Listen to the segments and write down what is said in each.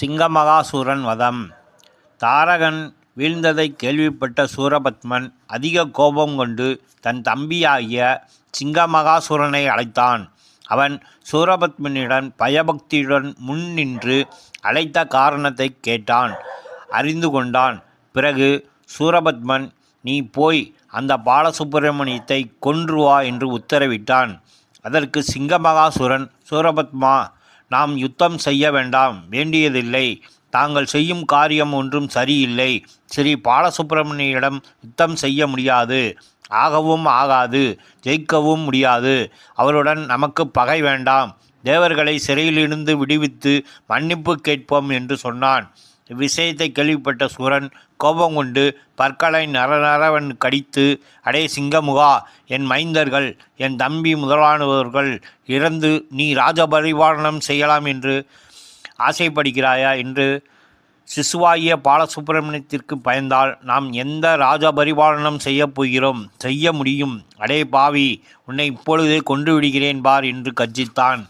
சிங்கமகாசூரன் வதம் தாரகன் வீழ்ந்ததைக் கேள்விப்பட்ட சூரபத்மன் அதிக கோபம் கொண்டு தன் தம்பியாகிய சிங்கமகாசூரனை அழைத்தான். அவன் சூரபத்மனிடம் பயபக்தியுடன் முன் நின்று அழைத்த காரணத்தைக் கேட்டான் அறிந்து கொண்டான். பிறகு சூரபத்மன் நீ போய் அந்த பாலசுப்பிரமணியத்தை கொன்று வா என்று உத்தரவிட்டான். அதற்கு சிங்கமகாசுரன் சூரபத்மா நாம் யுத்தம் செய்ய வேண்டாம் வேண்டியதில்லை. தாங்கள் செய்யும் காரியம் ஒன்றும் சரியில்லை. ஸ்ரீ பாலசுப்பிரமணியனிடம் யுத்தம் செய்ய முடியாது. ஆகவும் ஆகாது. ஜெயிக்கவும் முடியாது. அவருடன் நமக்கு பகை வேண்டாம். தேவர்களை சிறையிலிருந்து விடுவித்து மன்னிப்புக் கேட்போம் என்று சொன்னான். விஷயத்தை கேள்விப்பட்ட சூரன் கோபம் கொண்டு பற்களை நரநரவன் கடித்து அடே சிங்கமுகா என் மைந்தர்கள் என் தம்பி முதலானவர்கள் இறந்து நீ ராஜபரிபாலனம் செய்யலாம் என்று ஆசைப்படுகிறாயா என்று சிசுவாகிய பாலசுப்பிரமணியத்திற்கு பயந்தால் நாம் எந்த ராஜபரிபாலனம் செய்யப் போகிறோம்? செய்ய முடியும். அடே பாவி உன்னை இப்பொழுதே கொன்றுவிடுகிறேன் பார் என்று கர்ஜித்தான்.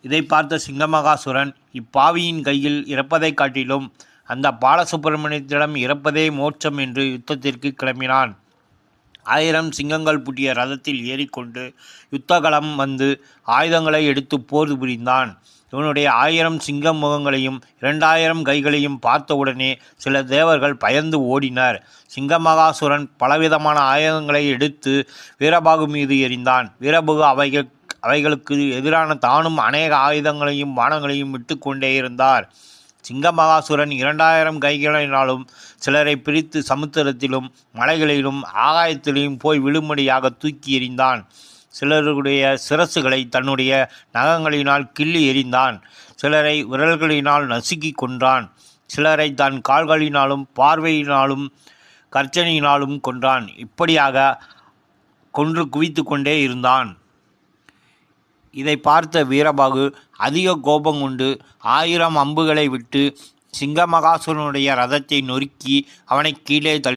இதை பார்த்த சிங்கமகாசுரன் இப்பாவியின் கையில் இறப்பதைக் காட்டிலும் அந்த பாலசுப்பிரமணியத்திடம் இறப்பதே மோட்சம் என்று யுத்தத்திற்கு கிளம்பினான். ஆயிரம் சிங்கங்கள் பூட்டிய ரதத்தில் ஏறிக்கொண்டு யுத்தகலம் வந்து ஆயுதங்களை எடுத்துப் போர் புரிந்தான். இவனுடைய ஆயிரம் சிங்க முகங்களையும் இரண்டாயிரம் கைகளையும் பார்த்தவுடனே சில தேவர்கள் பயந்து ஓடினர். சிங்கமகாசுரன் பலவிதமான ஆயுதங்களை எடுத்து வீரபாகு மீது எறிந்தான். வீரபாகு அவைகளுக்கு எதிரான தானும் அநேக ஆயுதங்களையும் பாணங்களையும் விட்டுக் கொண்டேயிருந்தார். சிங்கமகாசுரன் இரண்டாயிரம் கைகளினாலும் சிலரை பிரித்து சமுத்திரத்திலும் மலைகளிலும் ஆகாயத்திலும் போய் விழும்படியாக தூக்கி எறிந்தான். சிலருடைய சிரசுகளை தன்னுடைய நகங்களினால் கிள்ளி எறிந்தான். சிலரை விரல்களினால் நசுக்கிக் கொன்றான். சிலரை தன் கால்களினாலும் பார்வையினாலும் கர்ச்சனையினாலும் கொன்றான். இப்படியாக கொன்று குவித்து கொண்டே இருந்தான். இதை பார்த்த வீரபாகு அதிக கோபம் கொண்டு ஆயிரம் அம்புகளை விட்டு சிங்கமகாசுரனுடைய ரதத்தை நொறுக்கி அவனை கீழே தள்ளி